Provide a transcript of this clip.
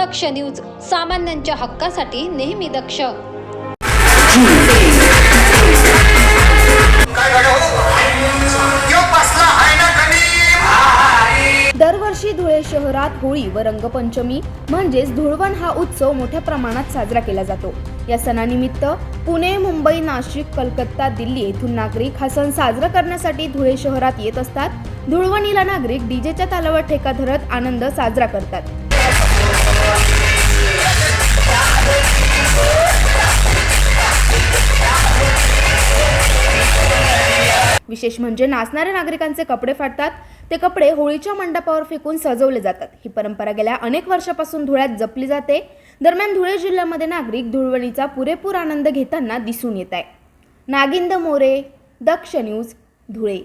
दक्ष news सामान्यांच्या हक्कासाठी नेहमी दक्ष. दरवर्षी धुळे शहरात होळी व रंगपंचमी म्हणजेच धुळवण हा उत्सव मोठ्या प्रमाणात साजरा केला जातो. या सणानिमित्त पुणे मुंबई नाशिक कलकत्ता दिल्ली येथून नागरिक हा सण साजरा करण्यासाठी धुळे शहरात येत असतात. धुळवणीला नागरिक डीजेच्या तालावर ठेका धरत आनंद साजरा करतात. विशेष म्हणजे नाचणाऱ्या नागरिकांचे कपडे फाटतात ते कपडे होळीच्या मंडपावर फेकून सजवले जातात. ही परंपरा गेल्या अनेक वर्षापासून धुळ्यात जपली जाते. दरम्यान धुळे जिल्ह्यामध्ये नागरिक धुळवणीचा पुरेपूर आनंद घेताना दिसून येत आहे. नागिंद मोरे दक्ष न्यूज धुळे.